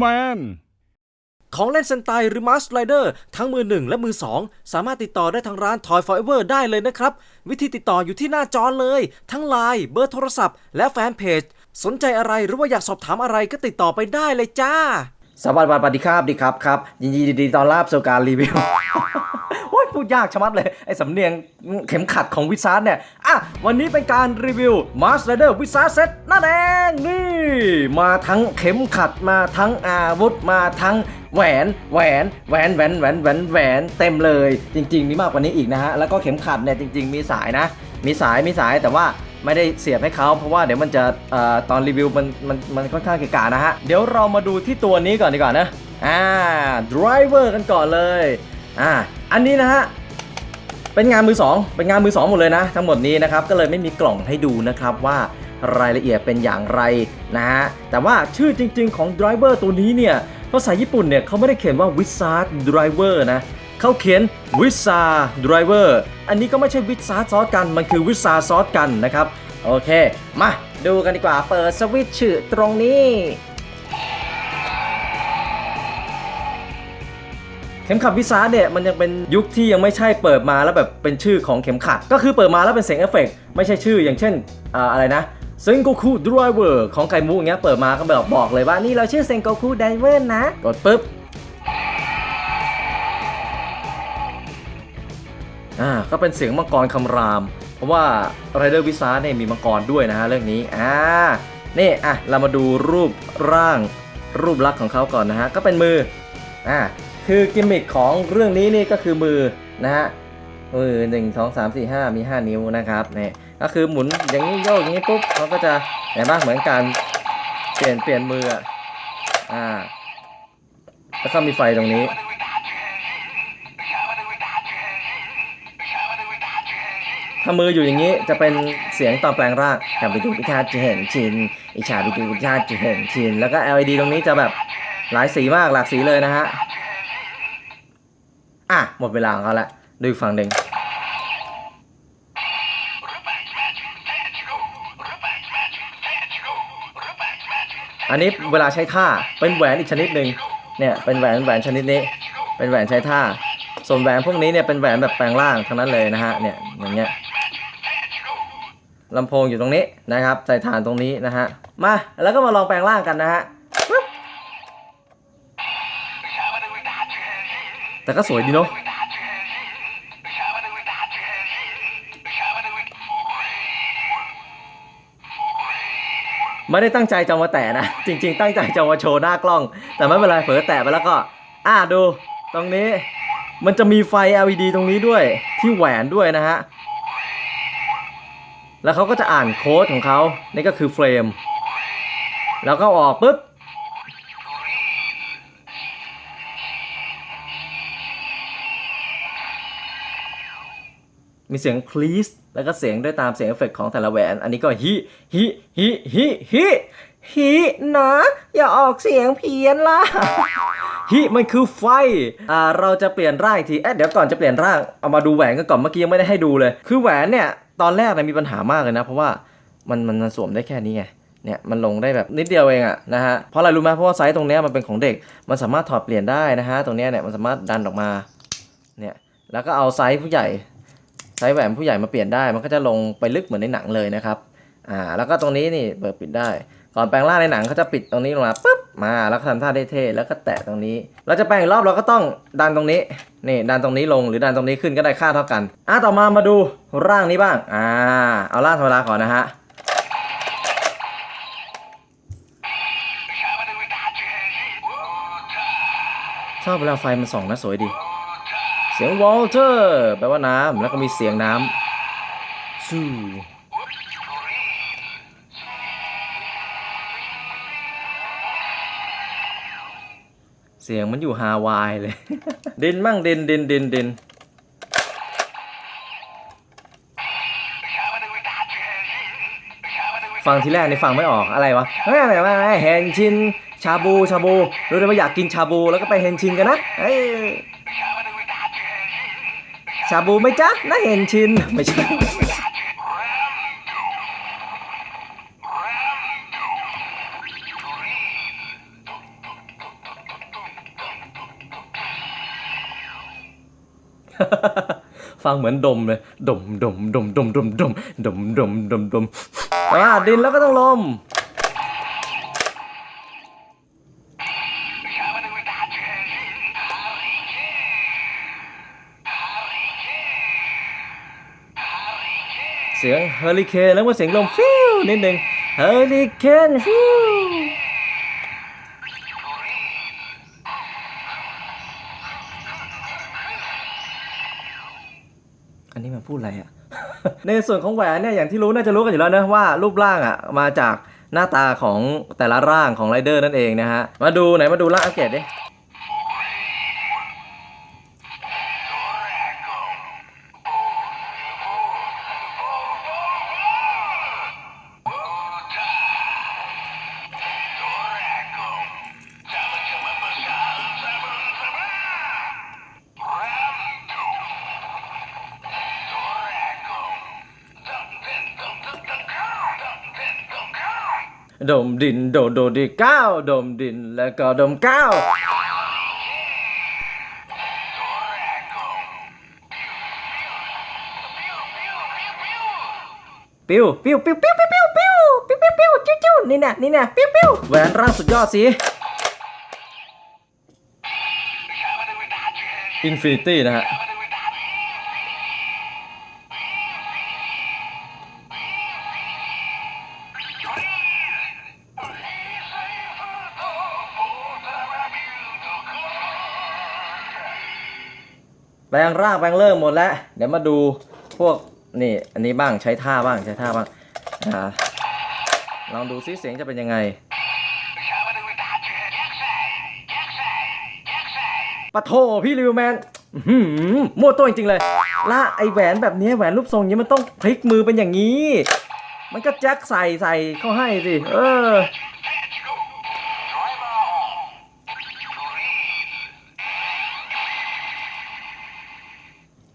แมน ของเล่นเซนไตหรือมาสไ r เดอร์ทั้งมือหนึ่งและมือสองสามารถติดต่อได้ทางร้าน Toy Forever ได้เลยนะครับ วิธีติดต่ออยู่ที่หน้าจอเลย ทั้งไลน์เบอร์โทรศัพท์ และแฟนเพจ สนใจอะไรหรือว่าอยากสอบถามอะไรก็ติดต่อไปได้เลยจ้า สวัสดีครับดีครับครับยินดีดีตอนรับสู่การรีวิวโอ้ยพูดยากชะมัดเลย ไอ้สำเนียงเข็มขัดของวิซาร์ดเนี่ย อะ วันนี้เป็นการรีวิว Mars Rider วิซาร์ดเซตนั่นเองนี่ มาทั้งเข็มขัดมาทั้งอาวุธมาทั้งแหวนแหวนแหวนแหวนแหวนแหวนแหวนเต็มเลย จริง ๆ มีมากกว่านี้อีกนะฮะ แล้วก็เข็มขัดเนี่ยจริง ๆ มีสายนะ มีสายมีสายแต่ว่า ไม่ได้เสียบให้เขาเพราะว่าเดี๋ยวมันจะอตอนรีวิวมันมันมันค่อนข้างเกะกะนะฮะ เดี๋ยวเรามาดูที่ตัวนี้ก่อนดีกว่านะอ่า driver กันก่อนเลยอ่าอันนี้นะฮะเป็นงานมือสองเป็นงานมือสองหมดเลยนะ ทั้งหมดนี้นะครับก็เลยไม่มีกล่องให้ดูนะครับว่ารายละเอียดเป็นอย่างไรนะฮะแต่ว่าชื่อจริง ๆ ของ driver ตัวนี้เนี่ยภาษาญี่ปุ่นเนี่ยเขาไม่ได้เขียนว่า wizard driver นะ เขาเขียน wizard driver อันนี้ก็ไม่ใช่ wizard ซอสกัน มันคือ wizard ซอสกันนะครับ โอเค มาดูกันดีกว่า เปิดสวิตช์ชื่อตรงนี้เข็มขัดวิซาเนี่ยมันยังเป็นยุคที่ยังไม่ใช่เปิดมาแล้วแบบเป็นชื่อของเข็มขัด ก็คือเปิดมาแล้วเป็นเสียงเอฟเฟกต์ไม่ใช่ชื่ออย่างเช่นออะไรนะเซนโกคูดรเวอร์ของไก่มูอย่างเงี้ยเปิดมาก็แบบบอกเลยว่านี่เราชื่อเซนโกคูไดเวอร์นะ กดปุ๊บ อ่าก็เป็นเสียงมังกรคำราม เพราะว่า Rider w i z a r d เนี่ยมีมังกรด้วยนะฮะเรื่องนี้อ่านี่อะเรามาดูรูปร่างรูปลักษณ์ของเขาก่อนนะฮะก็เป็นมืออ่าคือกิมมิคของเรื่องนี้นี่ก็คือมือนะฮะมือหนึ่งสองสามสี่ห้ามีห้านิ้วนะครับเนี่ยก็คือหมุนอย่างนี้โยกอย่างนี้ปุ๊บเขาก็จะเห็นปะเหมือนการเปลี่ยนเปลี่ยนมืออ่าแล้วก็มีไฟตรงนี้ ถ้ามืออยู่อย่างนี้จะเป็นเสียงตอนแปลงร่างอยากไปดูพิชาจะเห็นชินอิชาไปดูพิชาจะเห็นชินแล้วก็ LED ตรงนี้จะแบบหลายสีมากหลากสีเลยนะฮะอะหมดเวลาของเขาละดูฝั่งหนึ่งอันนี้เวลาใช้ท่าเป็นแหวนอีกชนิดหนึ่งเนี่ยเป็นแหวนแหวนชนิดนี้ เป็นแหวนใช้ท่า ส่วนแหวนพวกนี้เนี่ยเป็นแหวนแบบแปลงร่างทั้งนั้นเลยนะฮะเนี่ยอย่างเงี้ย ลำโพงอยู่ตรงนี้นะครับ ใส่ฐานตรงนี้นะฮะ มาแล้วก็มาลองแปลงร่างกันนะฮะ แต่ก็สวยดีเนาะไม่ได้ตั้งใจจะมาแตะนะ จริง ๆ ตั้งใจจะมาโชว์หน้ากล้อง แต่ไม่เป็นไรเผลอแตะไปแล้วก็ อ่าดู ตรงนี้มันจะมีไฟ LED ตรงนี้ด้วยที่แหวนด้วยนะฮะ แล้วเขาก็จะอ่านโค้ดของเขานี่ก็คือเฟรม แล้วก็ออกปุ๊บ มีเสียงคลีสแล้วก็เสียงด้วยตามเสียงเอฟเฟกต์ของแต่ละแหวน อันนี้ก็ฮิฮิฮิฮิฮิฮินะอย่าออกเสียงเพี้ยนล่ะฮิมันคือไฟ อ่า เราจะเปลี่ยนร่างอีกที เอ๊ะ เดี๋ยวก่อนจะเปลี่ยนร่าง เอามาดูแหวนกันก่อน เมื่อกี้ยังไม่ได้ให้ดูเลย คือแหวนเนี่ย ตอนแรกเนี่ยมีปัญหามากเลยนะ เพราะว่ามันมันสวมได้แค่นี้ไงเนี่ยมันลงได้แบบนิดเดียวเองอะนะฮะเพราะอะไรรู้ไหมเพราะว่าไซส์ตรงเนี้ยมันเป็นของเด็ก มันสามารถถอดเปลี่ยนได้นะฮะตรงเนี้ยเนี่ยมันสามารถดันออกมาเนี่ยแล้วก็เอาไซส์ผู้ใหญ่ไซส์แหวนผู้ใหญ่มาเปลี่ยนได้ มันก็จะลงไปลึกเหมือนในหนังเลยนะครับอ่าแล้วก็ตรงนี้นี่เปิดปิดได้ ก่อนแปลงร่างในหนังเขาจะปิดตรงนี้ลงมาปุ๊บมาแล้วก็ทำท่าเท่ๆแล้วก็แตะตรงนี้ เราจะแปลงอีกรอบเราก็ต้องดันตรงนี้นี่ดันตรงนี้ลงหรือดันตรงนี้ขึ้นก็ได้ค่าเท่ากันอะต่อมามาดูร่างนี้บ้างอ่าเอาร่างธรรมดาก่อนนะฮะชอบเวลาไฟมันส่องนะสวยดี เสียงวอลเตอร์แปลว่าน้ำแล้วก็มีเสียงน้ำซู เสียงมันอยู่ฮาวายเลย เดินมั่งเดินเดินเดินเดินฟังทีแรกในฟังไม่ออกอะไรวะไม่ไม่ไม่ไม่เฮนชิน ชาบูชาบูรู้เลยว่าอยากกินชาบูแล้วก็ไปเฮนชินกันนะเอ้ยชาบูไหมจ๊ะน่าเห็นชินไม่ใช่ ฟังเหมือนดมเลย ดมดมดมดมดมดมดมดมดมดมอ่าดินแล้วก็ต้องลม เสียงเฮอริเคนแล้วก็เสียงลมฟิวนิดหนึ่งเฮอริเคนฟิว อันนี้มันพูดอะไรอะในส่วนของแหวนเนี่ยอย่างที่รู้น่าจะรู้กันอยู่แล้วนะว่ารูปร่างอะมาจากหน้าตาของแต่ละร่างของไรเดอร์นั่นเองนะฮะมาดูไหนมาดูร่างอัปเกรดดิ ดมดินโดโดดีเก้าดมดินแล้วก็ดมเก้าปิ้วปิ้วปิ้วปิ้วปิ้วปิ้วปิ้วปิ้วปิ้วปิ้วจิ้วจิ้วนี่น่ะนี่น่ะปิ้วปิ้วแหวนร่างสุดยอดสิอินฟินิตี้นะฮะ งรางแปลงเริ่มหมดแล้ว เดี๋ยวมาดูพวกนี่อันนี้บ้างใช้ท่าบ้างใช้ท่าบ้างอ่าลองดูซิเสียงจะเป็นยังไงปะโถพี่ริวแมนหือมั่วตัวจริงๆเลยละไอแหวนแบบนี้แหวนรูปทรงนี้มันต้องพลิกมือเป็นอย่างนี้ มันก็แจ็คใส่ใส่เข้าให้สิ เออ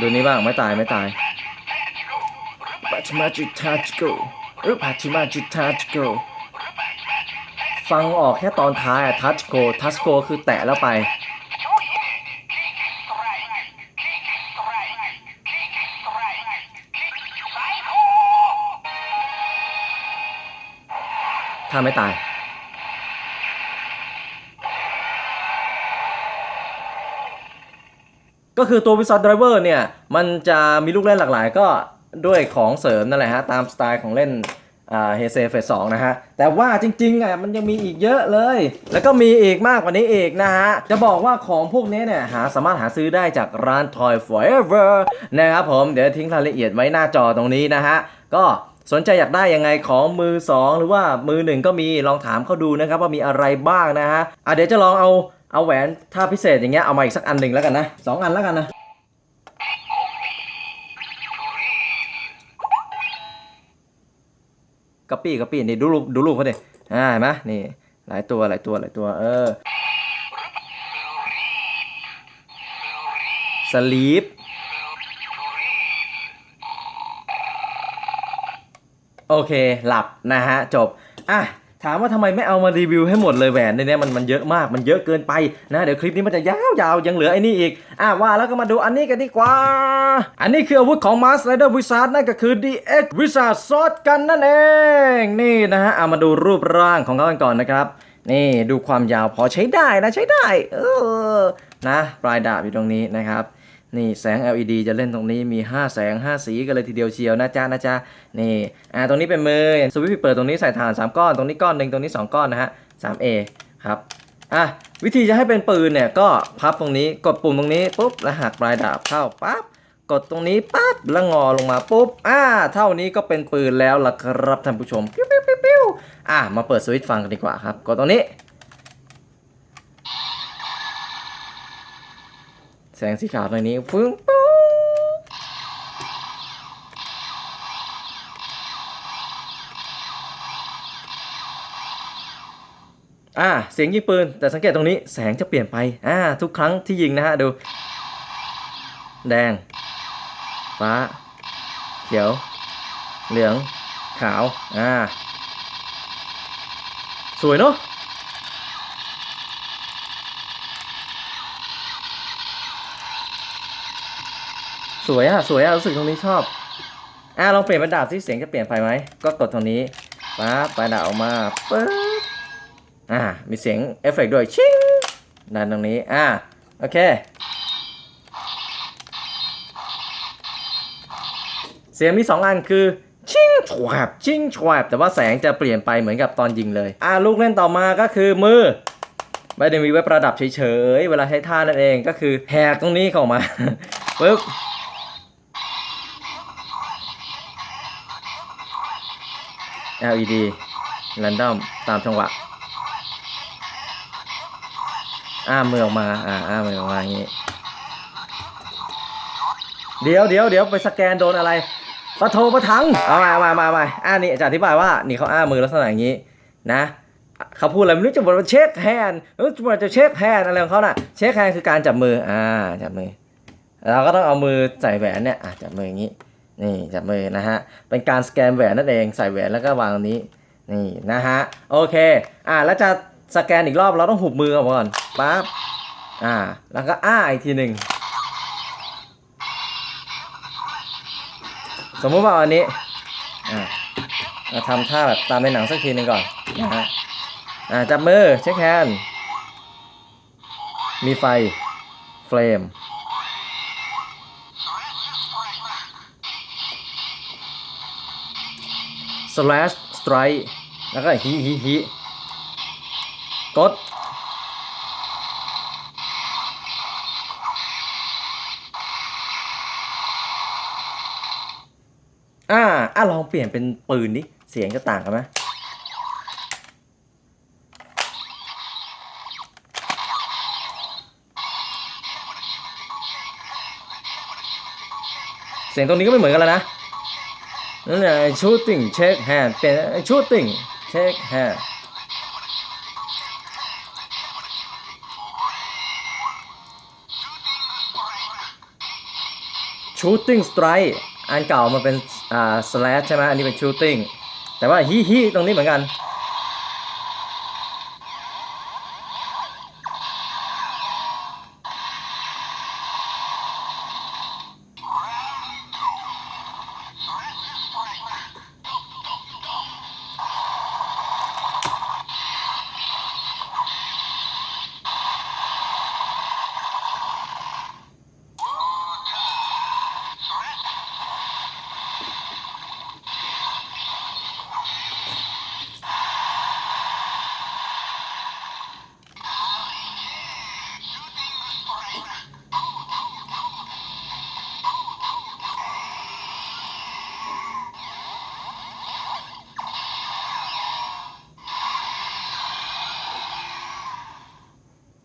ดูนี้บ้างไม่ตายไม่ตายปัชมาจิทัชโกเออปัชมาจิทัชโกฟังออกแค่ตอนท้ายอะทัชโกทัชโกคือแตะแล้วไปถ้าไม่ตาย ก็คือตัววิสัทไดรเวอร์เนี่ย มันจะมีลูกเล่นหลากหลายก็ด้วยของเสริมนั่นแหละฮะ ตามสไตล์ของเล่นเฮเซเฟสสองนะฮะ แต่ว่าจริงๆอะมันยังมีอีกเยอะเลย แล้วก็มีอีกมากกว่านี้อีกนะฮะ จะบอกว่าของพวกนี้เนี่ย หาสามารถหาซื้อได้จากร้าน Toy Forever นะครับผม เดี๋ยวทิ้งรายละเอียดไว้หน้าจอตรงนี้นะฮะ ก็สนใจอยากได้ยังไงของมือ 2 หรือว่ามือหนึ่งก็มีลองถามเขาดูนะครับว่ามีอะไรบ้างนะฮะอะเดี๋ยวจะลองเอา เอาแหวนท่าพิเศษอย่างเงี้ยเอามาอีกสักอันหนึ่งแล้วกันนะสองอันแล้วกันนะกระปี้กระปี้นี่ดูรูปดูรูปเขาดิอ่าเห็นไหมนี่หลายตัวหลายตัวหลายตัวเออสลีปโอเค หลับนะฮะ จบ อะ ถามว่าทำไมไม่เอามารีวิวให้หมดเลยแหวนในนี้มันมันเยอะมากมันเยอะเกินไปนะเดี๋ยวคลิปนี้มันจะยาวๆยังเหลือไอ้นี่อีกอะว่าแล้วก็มาดูอันนี้กันดีกว่า อันนี้คืออาวุธของ Mask Rider Wizard นั่นก็คือ DX Wizard Sword กันนั่นเอง นี่นะฮะเอามาดูรูปร่างของเขากันก่อนนะครับ นี่ดูความยาวพอใช้ได้นะใช้ได้ เออนะ ปลายดาบอยู่ตรงนี้นะครับ นี่แสง LED จะเล่นตรงนี้มี 5 แสง 5 สีกันเลยทีเดียวเชียวนะจ๊ะนะจ๊ะนี่อ่าตรงนี้เป็นมือสวิตช์เปิดตรงนี้ใส่ฐาน 3 ก้อน ตรงนี้ก้อนหนึ่งตรงนี้ 2 ก้อนนะฮะ 3A ครับอะวิธีจะให้เป็นปืนเนี่ยก็พับตรงนี้กดปุ่มตรงนี้ปุ๊บแล้วหักปลายดาบเข้าปั๊บกดตรงนี้ปั๊บแล้วงอลงมาปุ๊บอ่าเท่านี้ก็เป็นปืนแล้วล่ะครับท่านผู้ชมปิ้วปิ้วปิ้วปิ้วอะมาเปิดสวิตช์ฟังกันดีกว่าครับกดตรงนี้ แสงสีขาวตรงนี้ฟึ้งปุ๊บอ่าเสียงยิงปืน แต่สังเกตตรงนี้แสงจะเปลี่ยนไปอ่าทุกครั้งที่ยิงนะฮะดู แดง ฟ้า เขียว เหลือง ขาว อ่า สวยเนาะ สวยอะสวยอะรู้สึกตรงนี้ชอบอะลองเปลี่ยนเป็นดาบสิเสียงจะเปลี่ยนไปไหมก็กดตรงนี้ปั๊บไปดาบออกมาปึ๊บอ่ามีเสียงเอฟเฟกต์ด้วยชิงดันตรงนี้อ่าโอเค เสียงมีสองอันคือชิงฉวบชิงฉวบแต่ว่าแสงจะเปลี่ยนไปเหมือนกับตอนยิงเลยอ่าลูกเล่นต่อมาก็คือมือไม่ได้มีไว้ประดับเฉยๆ เวลาใช้ท่านั่นเองก็คือแหกตรงนี้เข้ามาปึ๊บ LED random ตามจังหวะ อ้ามือออกมา อ่า อ้ามือออกมาอย่างนี้ เดี๋ยวเดี๋ยวเดี๋ยวไปสแกนโดนอะไรปะโทปะทัง เอามามามามาอ่านี่จะอธิบายว่า นี่เขาอ้ามือลักษณะอย่างนี้ นะเขาพูดอะไรไม่รู้จะบอกว่าเช็คแฮนด์เออจะบอกจะเช็คแฮนด์อะไรของเขาน่ะ เช็คแฮนด์คือการจับมือ อ่า จับมือ เราก็ต้องเอามือใส่แหวนเนี่ย อะจับมืออย่างนี้ นี่จับมือนะฮะ เป็นการสแกนแหวนนั่นเองใส่แหวนแล้วก็วางตรงนี้ นี่นะฮะ โอเค อ่าแล้วจะสแกนอีกรอบเราต้องหุบมือออนก่อนปั๊บ อ่า แล้วก็อ้าอีกทีหนึ่ง สมมุติว่าอันนี้ อ่าเราทำท่าแบบตามในหนังสักทีหนึ่งก่อนนะฮะ อ่าจับมือเช็คแฮนด์มีไฟเฟรม slash strike แล้วก็ฮิฮิฮิกด อ่า อะลองเปลี่ยนเป็นปืนดิ เสียงจะต่างกันไหมเสียงตรงนี้ก็ไม่เหมือนกันแล้วนะ นั่นแหละ shooting check hand เป็น shooting check hand shooting strike อันเก่ามันเป็นอ่า slash ใช่ไหมอันนี้เป็น shooting แต่ว่าฮิฮิตรงนี้เหมือนกัน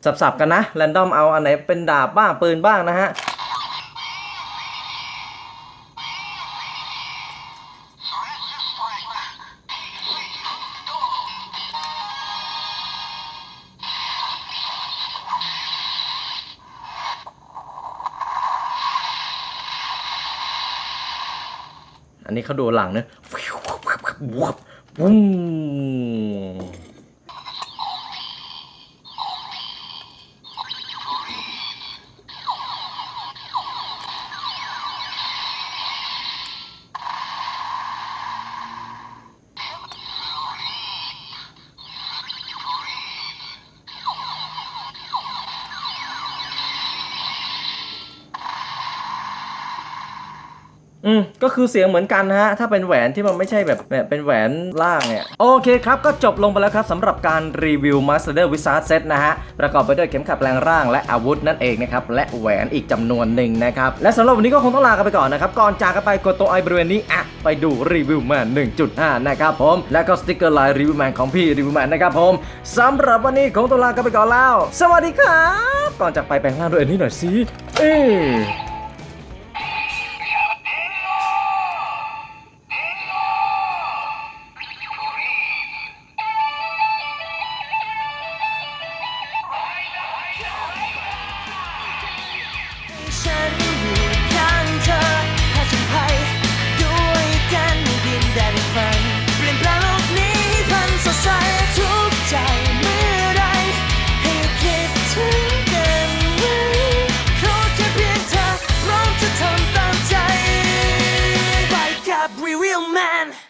สับๆกันนะแรนดอมเอาอันไหนเป็นดาบบ้างปืนบ้างนะฮะอันนี้เขาดูหลังเนอะวุ้ม มก็คือเสียงเหมือนกันนะฮะ ถ้าเป็นแหวนที่มันไม่ใช่แบบเป็นแหวนล่างเนี่ย โอเคครับ ก็จบลงไปแล้วครับสำหรับการรีวิว Master Wizard Set นะฮะ ประกอบไปด้วยเข็มขัดแปลงร่างและอาวุธนั่นเองนะครับ และแหวนอีกจำนวนหนึ่งนะครับ และสำหรับวันนี้ก็คงต้องลากันไปก่อนนะครับ ก่อนจากกันไปกดตัวไอบริเวณนี้อะไปดูรีวิวแมน1.5 นะครับผม และก็สติกเกอร์ลายรีวิวแมนของพี่รีวิวแมนนะครับผมสำหรับวันนี้คงต้องลากันไปก่อนแล้ว สวัสดีครับ ก่อนจากไปแปลงร่างด้วยอันนี้หน่อยสิเอ้